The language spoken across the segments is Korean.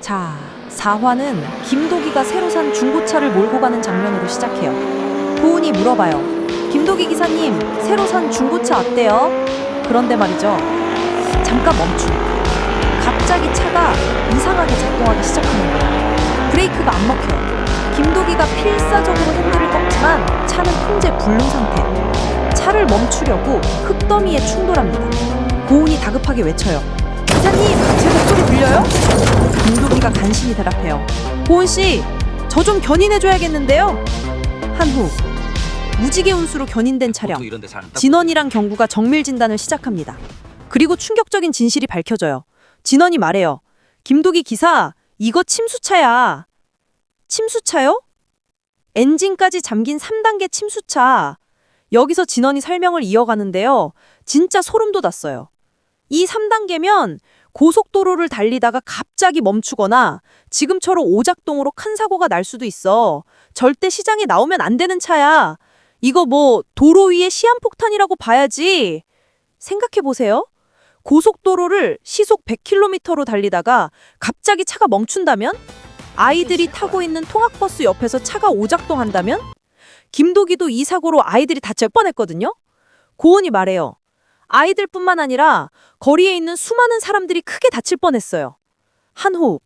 자, 4화는 김도기가 새로 산 중고차를 몰고 가는 장면으로 시작해요. 고은이 물어봐요. 김도기 기사님, 새로 산 중고차 어때요? 그런데 말이죠. 잠깐 멈춤. 갑자기 차가 이상하게 작동하기 시작하는 거예요. 브레이크가 안 먹혀요. 김도기가 필사적으로 핸들을 꺾지만 차는 통제 불능 상태. 차를 멈추려고 흙더미에 충돌합니다. 고은이 다급하게 외쳐요. 기사님? 김도기가 간신히 대답해요. 고은 씨, 저 좀 견인해줘야겠는데요. 한 후, 무지개 운수로 견인된 차량. 데 사는 진원이랑 경구가 정밀 진단을 시작합니다. 그리고 충격적인 진실이 밝혀져요. 진원이 말해요. 김도기 기사, 이거 침수차야. 침수차요? 엔진까지 잠긴 3단계 침수차. 여기서 진원이 설명을 이어가는데요. 진짜 소름 돋았어요. 이 3단계면 고속도로를 달리다가 갑자기 멈추거나 지금처럼 오작동으로 큰 사고가 날 수도 있어. 절대 시장에 나오면 안 되는 차야. 이거 뭐 도로 위에 시한폭탄이라고 봐야지. 생각해 보세요. 고속도로를 시속 100km로 달리다가 갑자기 차가 멈춘다면? 아이들이 타고 있는 통학버스 옆에서 차가 오작동한다면? 김도기도 이 사고로 아이들이 다칠 뻔했거든요. 고은이 말해요. 아이들뿐만 아니라 거리에 있는 수많은 사람들이 크게 다칠 뻔했어요. 한 호흡.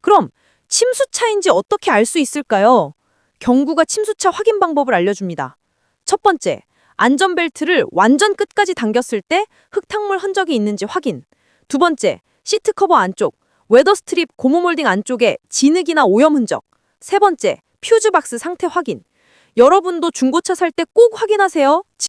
그럼 침수차인지 어떻게 알 수 있을까요? 경구가 침수차 확인 방법을 알려줍니다. 첫 번째, 안전벨트를 완전 끝까지 당겼을 때 흙탕물 흔적이 있는지 확인. 두 번째, 시트 커버 안쪽, 웨더 스트립 고무 몰딩 안쪽에 진흙이나 오염 흔적. 세 번째, 퓨즈박스 상태 확인. 여러분도 중고차 살 때 꼭 확인하세요.